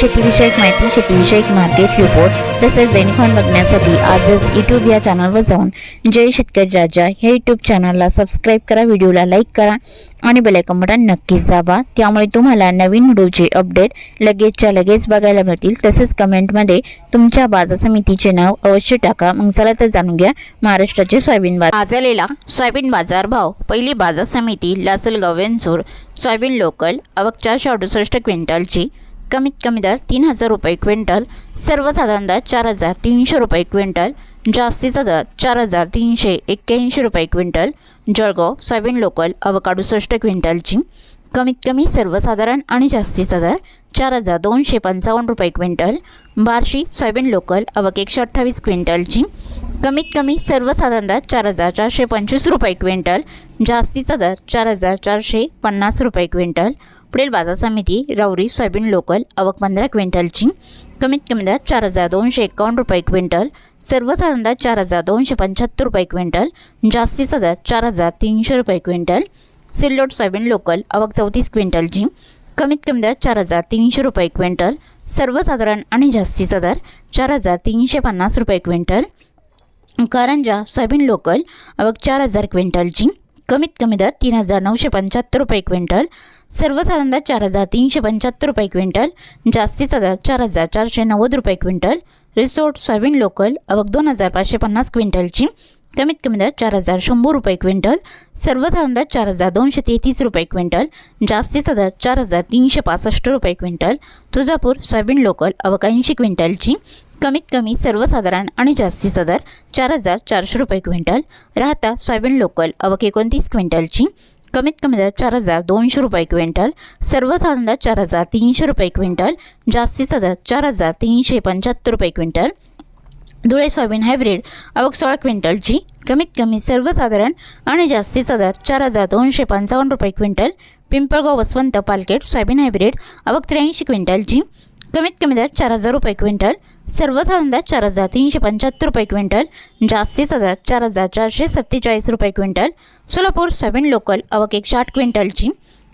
शेतीविषयक माहिती शेतीविषयक मार्केट रिपोर्ट तसेच दैनिकॉन बघण्यासाठी आजच यूट्यूब या चॅनलवर जाऊन जय शेतकरी राजा हे यूट्यूब चॅनलला सबस्क्राईब करा व्हिडिओला लाईक करा आणि बेलायकन बटन नक्कीच दाबा. त्यामुळे तुम्हाला नवीन व्हिडिओचे अपडेट लगेचच्या लगेच बघायला मिळतील. तसेच कमेंटमध्ये तुमच्या बाजार समितीचे नाव अवश्य टाका. मग चला तर जाणून घ्या महाराष्ट्राचे सोयाबीन बाजार. आज आलेला सोयाबीन बाजार भाव पहिली बाजार समिती लासलगाव वेंचूर सोयाबीन लोकल अवक चारशे अडुसष्ट क्विंटलची. कमीत कमी दर तीन हजार रुपये क्विंटल सर्वसाधारण दर चार हजार तीनशे रुपये क्विंटल जास्तीचा दर चार हजार तीनशे एक्क्याऐंशी रुपये क्विंटल जळगाव सोयाबीन लोकल अवक अडुसष्ट क्विंटलची. कमीत कमी सर्वसाधारण आणि जास्तीचा दर चार हजार दोनशे पंचावन्न रुपये क्विंटल बार्शी सोयाबीन लोकल अवक एकशे अठ्ठावीस क्विंटलची. कमीत कमी सर्वसाधारण दर चार हजार चारशे पंचवीस रुपये क्विंटल जास्तीचा दर चार हजार चारशे पन्नास रुपये क्विंटल पुढील बाजार समिती रवरी सोयाबीन लोकल अवक पंधरा क्विंटलची कमीत कमी दर चार हजार दोनशे एकावन्न रुपये क्विंटल सर्वसाधारण दर चार हजार दोनशे पंच्याहत्तर रुपये क्विंटल जास्तीचा दर चार हजार तीनशे रुपये क्विंटल सिल्लोड सोयाबीन लोकल अवक चौतीस क्विंटलची कमीत कमी दर चार हजार तीनशे रुपये क्विंटल सर्वसाधारण आणि जास्तीचा दर चार हजार तीनशे पन्नास रुपये क्विंटल कारंजा सोयाबीन लोकल अवक चार हजार क्विंटलची कमीत कमी दर तीन हजार नऊशे पंच्याहत्तर रुपये क्विंटल सर्वसाधारण दर चार हजार तीनशे पंच्याहत्तर रुपये क्विंटल जास्तीचा दर चार हजार चारशे नव्वद रुपये क्विंटल रिसोर्ट सोयाबीन लोकल अवक दोन हजार पाचशे पन्नास क्विंटलची कमीत कमी दर चार हजार शंभर रुपये क्विंटल सर्वसाधारण दर चार हजार दोनशे तेहतीस रुपये क्विंटल जास्तीचा दर चार हजार तीनशे पासष्ट रुपये क्विंटल तुळजापूर सोयाबीन लोकल अवक ऐंशी क्विंटलची कमीत कमी सर्वसाधारण आणि जास्तीचा दर चार हजार चारशे रुपये क्विंटल राहता सोयाबीन लोकल अवक एकोणतीस क्विंटलची कमीत कमी दर चार हजार दोनशे रुपये क्विंटल सर्वसाधारण दर चार हजार तीनशे रुपये क्विंटल जास्तीचा दर चार हजार तीनशे पंच्याहत्तर रुपये क्विंटल. धुळे सोयाबीन हायब्रिड अवक सोळा क्विंटलची कमीत कमी सर्वसाधारण आणि जास्तीचा दर चार हजार दोनशे पंचावन्न रुपये क्विंटल. पिंपळगाव वसवंत पालकेट सोयाबीन हायब्रिड अवक त्र्याऐंशी क्विंटलची कमीत कमी दर चार हजार रुपये क्विंटल सर्वसाधारण दर चार हजार तीनशे पंच्याहत्तर रुपये क्विंटल जास्तीचा दर चार हजार चारशे सत्तेचाळीस रुपये क्विंटल सोलापूर सोयाबीन लोकल अवक एकशे आठ क्विंटलची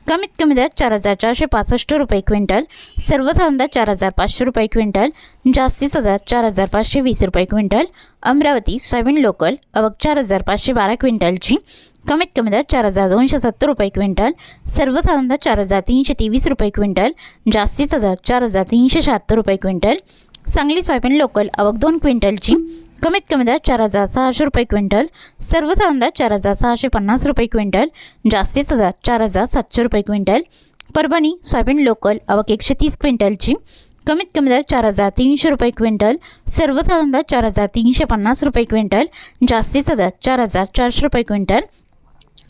कमीत कमी दर चार हजार चारशे पासष्ट रुपये क्विंटल सर्वसाधारण दर चार हजार पाचशे रुपये क्विंटल जास्तीचा दर चार हजार पाचशे वीस रुपये क्विंटल अमरावती सोयाबीन लोकल अवक चार हजार पाचशे बारा क्विंटलची कमीत कमी दर चार हजार दोनशे सत्तर रुपये क्विंटल सर्वसाधारण दर चार हजार तीनशे तेवीस रुपये क्विंटल जास्तीचा दर चार हजार तीनशे शहात्तर रुपये क्विंटल. सांगली सोयाबीन लोकल आवक दोन क्विंटलची कमीत कमी दर चार हजार सहाशे रुपये क्विंटल सर्वसाधारण दर चार हजार सहाशे पन्नास रुपये क्विंटल जास्तीचा दर चार हजार सातशे रुपये क्विंटल. परभणी सोयाबीन लोकल अवक एकशे तीस क्विंटलची कमीत कमी दर चार हजार तीनशे रुपये क्विंटल सर्वसाधारण दर चार हजार तीनशे पन्नास रुपये क्विंटल जास्तीचा दर चार हजार चारशे रुपये क्विंटल.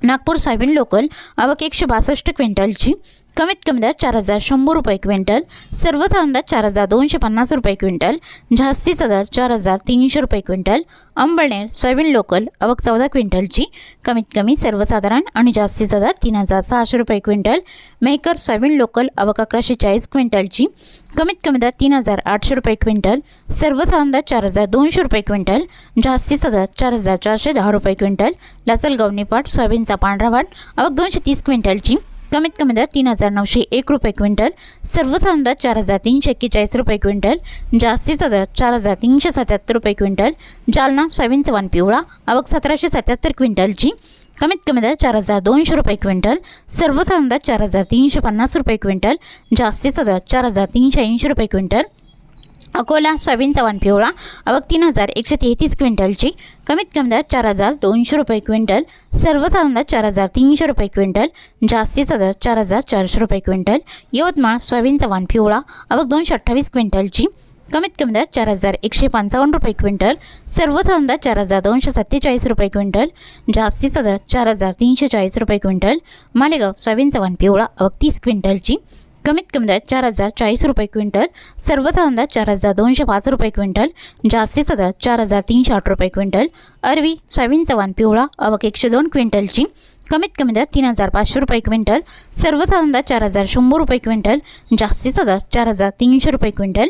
नागपूर सोयाबीन लोकल अवक एकशे बासष्ट क्विंटलची. कमीत कमी दर चार हजार शंभर रुपये क्विंटल सर्वसाधारण दर चार हजार दोनशे पन्नास रुपये क्विंटल जास्तीचा दर चार हजार तीनशे रुपये क्विंटल अंबळनेर सोयाबीन लोकल अवक चौदा क्विंटलची कमीत कमी सर्वसाधारण आणि जास्तीचा दर तीन हजार सहाशे रुपये क्विंटल मेकर सोयाबीन लोकल अवक अकराशे चाळीस क्विंटलची कमीत कमी दर तीन हजार आठशे रुपये क्विंटल सर्वसाधारण दर चार हजार दोनशे रुपये क्विंटल जास्तीचा दर चार हजार चारशे दहा रुपये क्विंटल लासलगाव निपाट सोयाबीनचा पांढरा वाट अवक दोनशे तीस क्विंटलची कमीत कमी दर तीन हजार नऊशे एक रुपये क्विंटल सर्वसाधारण दर चार हजार तीनशे एक्केचाळीस रुपये क्विंटल जास्तीचा दर चार हजार तीनशे सत्याहत्तर रुपये क्विंटल जालना सोयाबीन चव्हाण पिवळा आवक सतराशे सत्याहत्तर क्विंटलची कमीत कमी दर चार हजार दोनशे रुपये क्विंटल सर्वसाधारण दर चार हजार तीनशे पन्नास रुपये क्विंटल जास्तीचा दर चार हजार तीनशे ऐंशी रुपये क्विंटल अकोला सोयाबीन चव्हाण पिवळा. अवक तीन हजार एकशे तेहतीस क्विंटलची. कमीत कमी दर चार हजार दोनशे रुपये क्विंटल. सर्वसाधारण दर चार हजार तीनशे रुपये क्विंटल. जास्तीचा दर चार हजार चारशे रुपये क्विंटल. यवतमाळ सोयाबीन चव्हाण पिवळा. अवक दोनशे अठ्ठावीस क्विंटलची. कमीत कमी दर चार हजार एकशे पंचावन्न रुपये क्विंटल. सर्वसाधारण दर चार हजार दोनशे सत्तेचाळीस रुपये क्विंटल. जास्तीचा दर चार हजार तीनशे चाळीस रुपये क्विंटल. मालेगाव सोयाबीन चव्हाण पिवळा. अवक तीस क्विंटलची. कमीत कमी दर चार हजार चाळीस रुपये क्विंटल सर्वसाधारण दर चार हजार दोनशे पाच रुपये क्विंटल जास्तीचा दर चार हजार तीनशे आठ रुपये क्विंटल अरवी सोयाबीन चवान पिवळा अवक एकशे दोन क्विंटलची कमीत कमी दर तीन हजार पाचशे रुपये क्विंटल सर्वसाधारण दर चार हजार शंभर रुपये क्विंटल जास्तीचा दर चार हजार तीनशे रुपये क्विंटल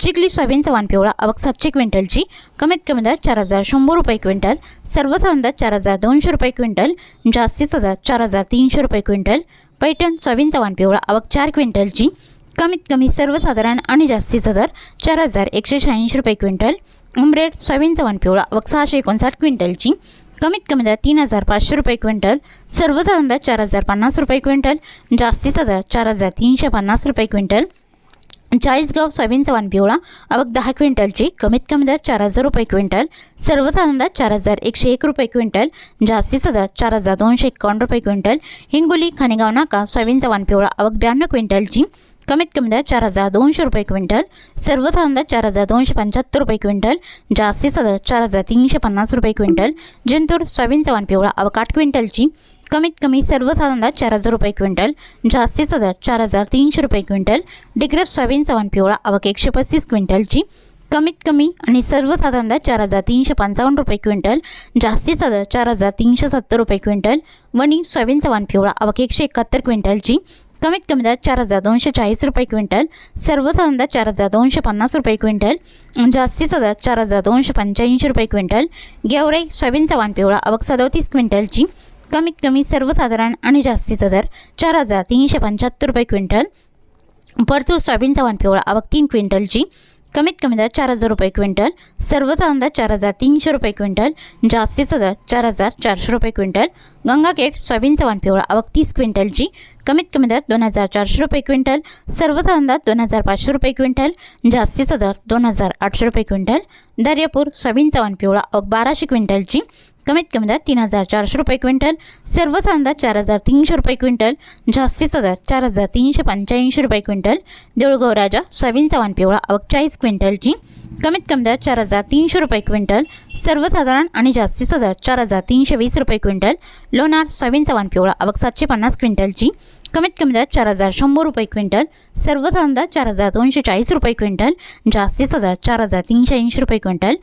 चिखली सोयाबीनचा वाण पिवळा आवक सातशे क्विंटलची कमीत कमी दर चार हजार शंभर रुपये क्विंटल सर्वसाधारण दर चार हजार दोनशे रुपये क्विंटल जास्तीचा दर चार हजार तीनशे रुपये क्विंटल पैठण सोयाबीन वाण पिवळा आवक चार क्विंटलची कमीत कमी सर्वसाधारण आणि जास्तीचा दर चार हजार एकशे शहाऐंशी रुपये क्विंटल उमरेड सोयाबीन वाण पिवळा आवक सहाशे एकोणसाठ क्विंटलची कमीत कमी दर तीन हजार पाचशे रुपये क्विंटल सर्वसाधारण दर चार हजार पन्नास रुपये क्विंटल जास्तीचा दर चार हजार तीनशे पन्नास रुपये क्विंटल चाळीसगाव सोयाबीनचा वाण पिवळा आवक दहा क्विंटलची कमीत कमी दर चार हजार रुपये क्विंटल सर्वसाधारण दर चार हजार एकशे एक रुपये क्विंटल जास्तीचा दर चार हजार दोनशे एकावन्न रुपये क्विंटल हिंगोली खानेगाव नाका सोयाबीनचा वाण पिवळा आवक ब्याण्णव क्विंटलची कमीत कमी दर चार हजार दोनशे रुपये क्विंटल सर्वसाधारण दर चार हजार दोनशे पंच्याहत्तर रुपये क्विंटल जास्तीचा दर चार हजार तीनशे पन्नास रुपये क्विंटल जिंतूर सोयाबीनचा वाण पिवळा आवक आठ क्विंटलची कमीत कमी सर्वसाधारण चार हजार रुपये क्विंटल जास्तीत दर चार हजार तीनशे रुपये क्विंटल डिग्रज सोयाबीन सवन पिवळा आवक एकशे पस्तीस क्विंटलची कमीत कमी आणि सर्वसाधारणतः चार हजार तीनशे पंचावन्न रुपये क्विंटल जास्तीचा दर चार हजार तीनशे सत्तर रुपये क्विंटल वणी सोयाबीनचा वाण पिवळा आवक एकशे एकाहत्तर क्विंटलची कमीत कमी दर चार हजार दोनशे चाळीस रुपये क्विंटल सर्वसाधारणतः चार हजार दोनशे पन्नास रुपये क्विंटल जास्तीचा दर चार हजार दोनशे पंच्याऐंशी रुपये क्विंटल गेवरे सोयाबीनचा वाण पिवळा आवक सदोतीस क्विंटलची कमीत कमी सर्वसाधारण आणि जास्तीचा दर चार हजार तीनशे पंच्याहत्तर रुपये क्विंटल. परतूर सोयाबीनचा वाण पिवळा आवक तीन क्विंटलची. कमीत कमी दर चार हजार रुपये क्विंटल. सर्वसाधारण दर चार हजार तीनशे रुपये क्विंटल. जास्तीचा दर चार हजार चारशे रुपये क्विंटल. गंगाखेड सोयाबीनचा वाण पिवळा आवक तीस क्विंटलची. कमीत कमी दर दोन हजार चारशे रुपये क्विंटल. सर्वसाधारण दर दोन हजार पाचशे रुपये क्विंटल. जास्तीचा दर दोन हजार आठशे रुपये क्विंटल. दर्यापूर सोयाबीनचा वाण पिवळा आवक बाराशे क्विंटलची. कमीत कमी दर तीन हजार चारशे रुपये क्विंटल सर्वसाधारण दर चार हजार तीनशे रुपये क्विंटल जास्तीचा दर चार हजार तीनशे पंच्याऐंशी रुपये क्विंटल देऊळगाव राजा सोयाबीनचा वाण पिवळा आवक चाळीस क्विंटलची कमीत कमी दर चार हजार तीनशे रुपये क्विंटल सर्वसाधारण आणि जास्तीचा दर चार हजार तीनशे वीस रुपये क्विंटल लोणार सोयाबीनचा वाण पिवळा आवक सातशे पन्नास क्विंटलची कमीत कमी दर चार हजार शंभर रुपये क्विंटल सर्वसाधारण दर चार हजार दोनशे चाळीस रुपये क्विंटल जास्तीचा दर चार हजार तीनशे ऐंशी रुपये क्विंटल